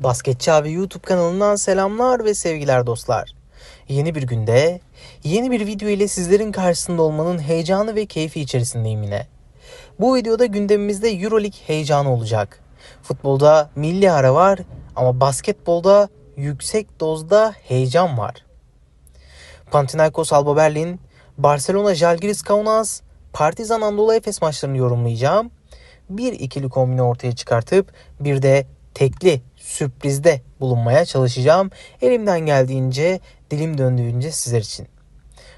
Basketçi abi YouTube kanalından selamlar ve sevgiler dostlar. Yeni bir günde, yeni bir video ile sizlerin karşısında olmanın heyecanı ve keyfi içerisindeyim yine. Bu videoda gündemimizde Euroleague heyecanı olacak. Futbolda milli ara var ama basketbolda yüksek dozda heyecan var. Panathinaikos Alba Berlin, Barcelona Žalgiris Kaunas, Partizan Anadolu Efes maçlarını yorumlayacağım. Bir ikili kombini ortaya çıkartıp bir de tekli sürprizde bulunmaya çalışacağım. Elimden geldiğince, dilim döndüğünce sizler için.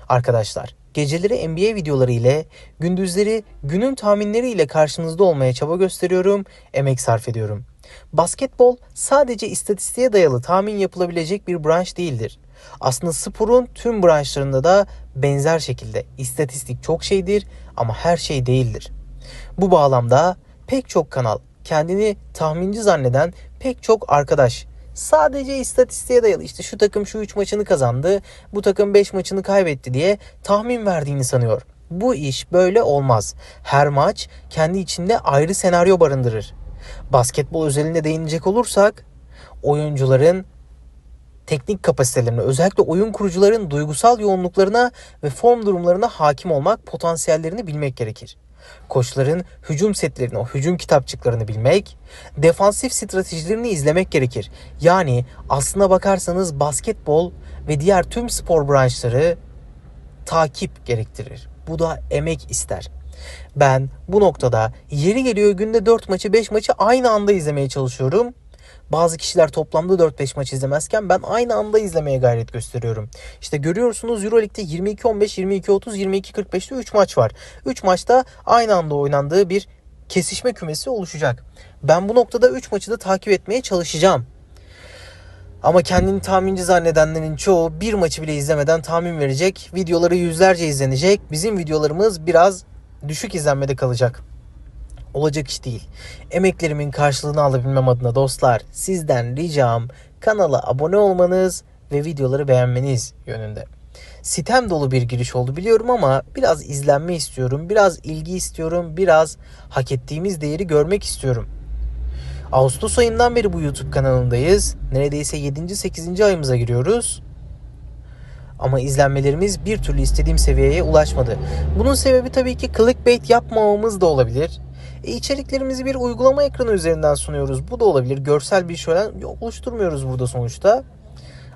Arkadaşlar, geceleri NBA videoları ile, gündüzleri günün tahminleri ile karşınızda olmaya çaba gösteriyorum, emek sarf ediyorum. Basketbol sadece istatistiğe dayalı tahmin yapılabilecek bir branş değildir. Aslında sporun tüm branşlarında da benzer şekilde istatistik çok şeydir ama her şey değildir. Bu bağlamda pek çok kanal kendini tahminci zanneden pek çok arkadaş sadece istatistiğe dayalı işte şu takım şu 3 maçını kazandı, bu takım 5 maçını kaybetti diye tahmin verdiğini sanıyor. Bu iş böyle olmaz. Her maç kendi içinde ayrı senaryo barındırır. Basketbol özelinde değinecek olursak oyuncuların teknik kapasitelerine, özellikle oyun kurucuların duygusal yoğunluklarına ve form durumlarına hakim olmak, potansiyellerini bilmek gerekir. Koçların hücum setlerini, o hücum kitapçıklarını bilmek, defansif stratejilerini izlemek gerekir. Yani aslına bakarsanız basketbol ve diğer tüm spor branşları takip gerektirir. Bu da emek ister. Ben bu noktada yeri geliyor günde 4 maçı 5 maçı aynı anda izlemeye çalışıyorum. Bazı kişiler toplamda 4-5 maç izlemezken ben aynı anda izlemeye gayret gösteriyorum. İşte görüyorsunuz Euroleague'de 22-15, 22-30, 22-45'te 3 maç var. 3 maçta aynı anda oynandığı bir kesişme kümesi oluşacak. Ben bu noktada 3 maçı da takip etmeye çalışacağım. Ama kendini tahminci zannedenlerin çoğu bir maçı bile izlemeden tahmin verecek. Videoları yüzlerce izlenecek. Bizim videolarımız biraz düşük izlenmede kalacak. Olacak iş değil. Emeklerimin karşılığını alabilmem adına dostlar sizden ricam kanala abone olmanız ve videoları beğenmeniz yönünde. Sitem dolu bir giriş oldu biliyorum ama biraz izlenme istiyorum, biraz ilgi istiyorum, biraz hak ettiğimiz değeri görmek istiyorum. Ağustos ayından beri bu YouTube kanalındayız. Neredeyse 7. 8. ayımıza giriyoruz. Ama izlenmelerimiz bir türlü istediğim seviyeye ulaşmadı. Bunun sebebi tabii ki clickbait yapmamamız da olabilir. E, içeriklerimizi bir uygulama ekranı üzerinden sunuyoruz. Bu da olabilir. Görsel bir şölen oluşturmuyoruz burada sonuçta.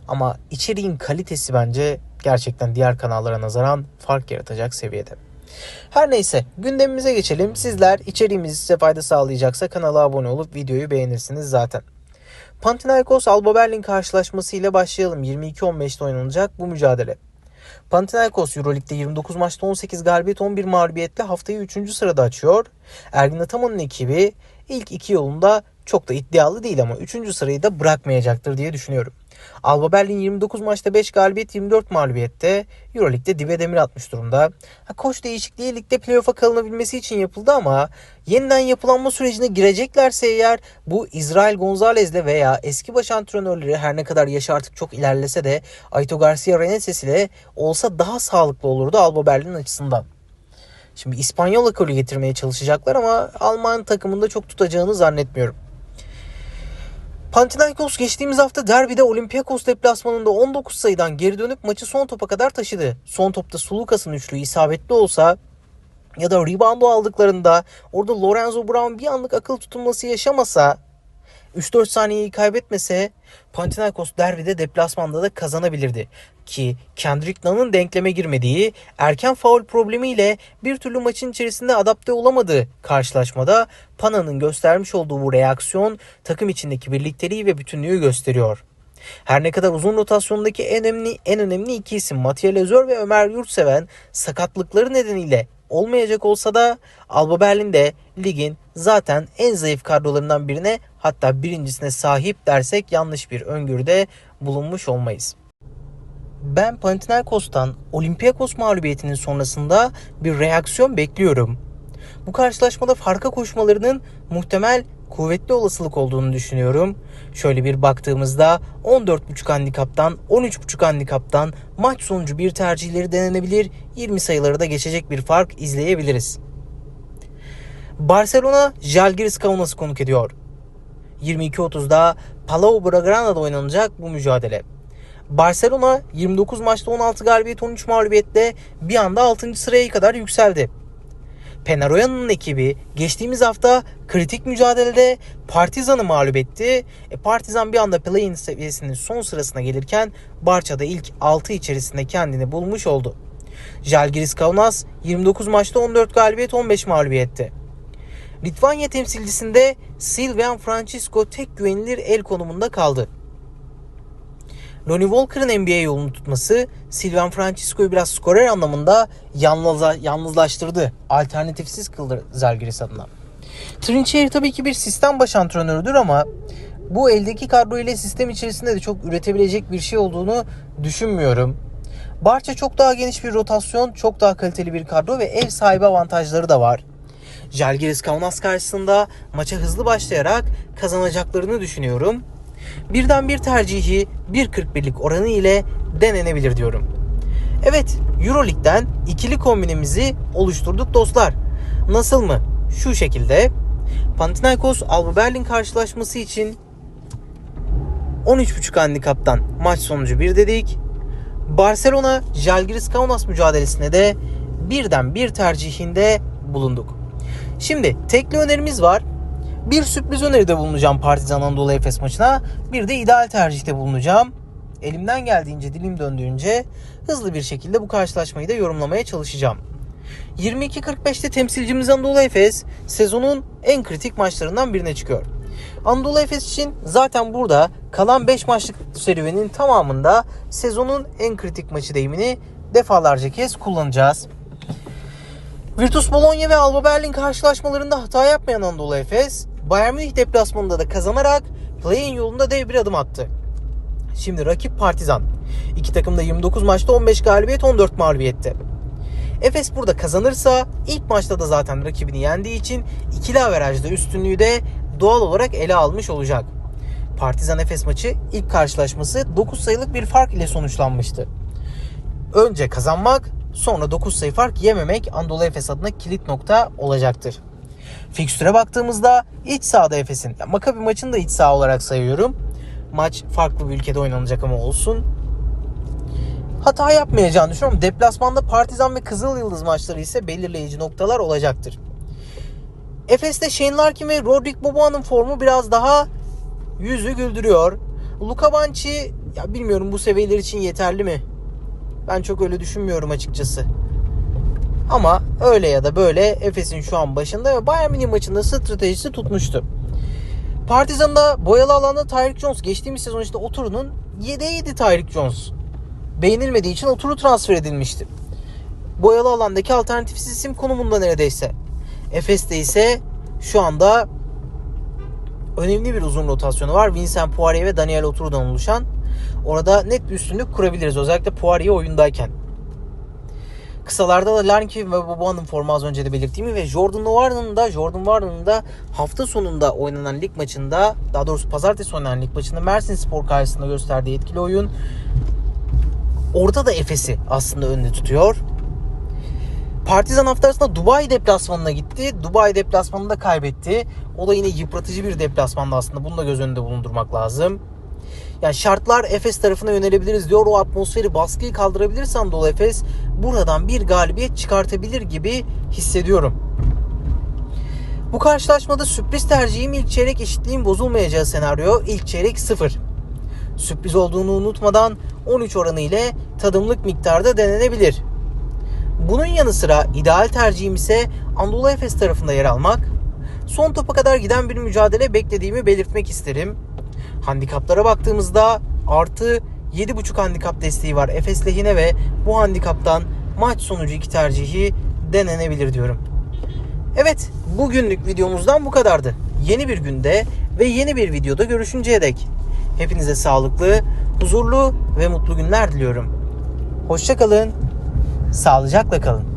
Ama içeriğin kalitesi bence gerçekten diğer kanallara nazaran fark yaratacak seviyede. Her neyse gündemimize geçelim. Sizler içeriğimiz size fayda sağlayacaksa kanala abone olup videoyu beğenirsiniz zaten. Panathinaikos Alba Berlin karşılaşması ile başlayalım. 22-15'te oynanacak bu mücadele. Panathinaikos Euroleague'de 29 maçta 18 galibiyet 11 mağlubiyetle haftayı 3. sırada açıyor. Ergin Ataman'ın ekibi ilk iki yolunda çok da iddialı değil ama 3. sırayı da bırakmayacaktır diye düşünüyorum. Alba Berlin 29 maçta 5 galibiyet 24 mağlubiyette Euroleague'de dibe demir atmış durumda. Ha, koç değişikliği ligde playoff'a kalınabilmesi için yapıldı ama yeniden yapılanma sürecine gireceklerse eğer bu İsrail Gonzalez'le veya eski baş antrenörleri her ne kadar yaşı artık çok ilerlese de Aito Garcia Reneses ile olsa daha sağlıklı olurdu Alba Berlin açısından. Şimdi İspanyol ekolü getirmeye çalışacaklar ama Alman takımında çok tutacağını zannetmiyorum. Panathinaikos geçtiğimiz hafta derbide Olympiakos deplasmanında 19 sayıdan geri dönüp maçı son topa kadar taşıdı. Son topta Sulukas'ın üçlüğü isabetli olsa ya da reboundu aldıklarında orada Lorenzo Brown bir anlık akıl tutulması yaşamasa 3-4 saniyeyi kaybetmese Panathinaikos derbide deplasmanda da kazanabilirdi. Ki Kendrick Nunn'ın denkleme girmediği, erken faul problemiyle bir türlü maçın içerisinde adapte olamadığı karşılaşmada Pana'nın göstermiş olduğu bu reaksiyon takım içindeki birlikteliği ve bütünlüğü gösteriyor. Her ne kadar uzun rotasyondaki en önemli en önemli iki isim Mathieu Lezör ve Ömer Yurtseven sakatlıkları nedeniyle olmayacak olsa da Alba Berlin'de ligin zaten en zayıf kadrolarından birine hatta birincisine sahip dersek yanlış bir öngörüde bulunmuş olmayız. Ben Panathinaikos'tan Olympiakos mağlubiyetinin sonrasında bir reaksiyon bekliyorum. Bu karşılaşmada farka koşmalarının muhtemel kuvvetli olasılık olduğunu düşünüyorum. Şöyle bir baktığımızda 14.5 handikaptan 13.5 handikaptan maç sonucu bir tercihleri denenebilir. 20 sayıları da geçecek bir fark izleyebiliriz. Barcelona Žalgiris Kaunas'ı konuk ediyor. 22.30'da Palau Blaugrana'da oynanacak bu mücadele. Barcelona 29 maçta 16 galibiyet 13 mağlubiyetle bir anda 6. sıraya kadar yükseldi. Penaroya'nın ekibi geçtiğimiz hafta kritik mücadelede Partizan'ı mağlup etti. E, Partizan bir anda play-in seviyesinin son sırasına gelirken Barça'da ilk 6 içerisinde kendini bulmuş oldu. Jalgiris Kaunas 29 maçta 14 galibiyet 15 mağlubiyetti. Litvanya temsilcisinde Silvian Francisco tek güvenilir el konumunda kaldı. Lonnie Walker'ın NBA yolunu tutması Silvan Francisco'yu biraz skorer anlamında yalnızla, yalnızlaştırdı. Alternatifsiz kıldı Zalgiris adına. Trinchier tabii ki bir sistem baş antrenörüdür ama bu eldeki kadro ile sistem içerisinde de çok üretebilecek bir şey olduğunu düşünmüyorum. Barça çok daha geniş bir rotasyon, çok daha kaliteli bir kadro ve ev sahibi avantajları da var. Jalgiris Kaunas karşısında maça hızlı başlayarak kazanacaklarını düşünüyorum. Birden bir tercihi 1.41'lik oranı ile denenebilir diyorum. Evet Euroleague'den ikili kombinimizi oluşturduk dostlar. Nasıl mı? Şu şekilde Panathinaikos Alba Berlin karşılaşması için 13.5 handikaptan maç sonucu 1 dedik. Barcelona Jalgiris Kaunas mücadelesine de birden bir tercihinde bulunduk. Şimdi tekli önerimiz var. Bir sürpriz öneride bulunacağım Partizan Anadolu Efes maçına. Bir de ideal tercihte bulunacağım. Elimden geldiğince, dilim döndüğünce hızlı bir şekilde bu karşılaşmayı da yorumlamaya çalışacağım. 22.45'te temsilcimiz Anadolu Efes sezonun en kritik maçlarından birine çıkıyor. Anadolu Efes için zaten burada kalan 5 maçlık serüvenin tamamında sezonun en kritik maçı deyimini defalarca kez kullanacağız. Virtus Bologna ve Alba Berlin karşılaşmalarında hata yapmayan Anadolu Efes, Bayern Münih deplasmanında da kazanarak play-in yolunda dev bir adım attı. Şimdi rakip Partizan. İki takım da 29 maçta 15 galibiyet 14 mağlubiyette. Efes burada kazanırsa ilk maçta da zaten rakibini yendiği için ikili averajda üstünlüğü de doğal olarak ele almış olacak. Partizan Efes maçı ilk karşılaşması 9 sayılık bir fark ile sonuçlanmıştı. Önce kazanmak sonra 9 sayı fark yememek Anadolu Efes adına kilit nokta olacaktır. Fikstüre baktığımızda iç sahada Efes'in, ya Makabi maçını da iç saha olarak sayıyorum. Maç farklı bir ülkede oynanacak ama olsun. Hata yapmayacağını düşünüyorum. Deplasmanda Partizan ve Kızıl Yıldız maçları ise belirleyici noktalar olacaktır. Efes'te Shane Larkin ve Rodrik Boboa'nın formu biraz daha yüzü güldürüyor. Luka Banchi ya bilmiyorum bu seviyeler için yeterli mi? Ben çok öyle düşünmüyorum açıkçası. Ama öyle ya da böyle Efes'in şu an başında ve Bayern Münih maçında stratejisi tutmuştu. Partizan'da boyalı alanda Tyreek Jones geçtiğimiz sezon işte Oturu'nun yedeğiydi Tyreek Jones. Beğenilmediği için Oturu transfer edilmişti. Boyalı alandaki alternatifsiz isim konumunda neredeyse. Efes'te ise şu anda önemli bir uzun rotasyonu var. Vincent Poirier ve Daniel Oturu'dan oluşan. Orada net bir üstünlük kurabiliriz. Özellikle Poirier oyundayken. Kısalarda da Larkin ve Boboa'nın formu az önce de belirttiğimi ve Jordan Warren'ın da Jordan Warren'ın da hafta sonunda oynanan lig maçında daha doğrusu pazartesi oynanan lig maçında Mersin Spor karşısında gösterdiği etkili oyun orada da Efes'i aslında önde tutuyor. Partizan hafta arasında Dubai deplasmanına gitti. Dubai deplasmanında kaybetti. O da yine yıpratıcı bir deplasmanda aslında. Bunu da göz önünde bulundurmak lazım. Yani şartlar Efes tarafına yönelebiliriz diyor. O atmosferi baskıyı kaldırabilirse Anadolu Efes buradan bir galibiyet çıkartabilir gibi hissediyorum. Bu karşılaşmada sürpriz tercihim ilk çeyrek eşitliğin bozulmayacağı senaryo. İlk çeyrek 0. Sürpriz olduğunu unutmadan 13 oranı ile tadımlık miktarda denenebilir. Bunun yanı sıra ideal tercihim ise Anadolu Efes tarafında yer almak. Son topa kadar giden bir mücadele beklediğimi belirtmek isterim. Handikaplara baktığımızda artı 7.5 handikap desteği var Efes lehine ve bu handikaptan maç sonucu iki tercihi denenebilir diyorum. Evet bugünlük videomuzdan bu kadardı. Yeni bir günde ve yeni bir videoda görüşünceye dek. Hepinize sağlıklı, huzurlu ve mutlu günler diliyorum. Hoşçakalın, sağlıcakla kalın.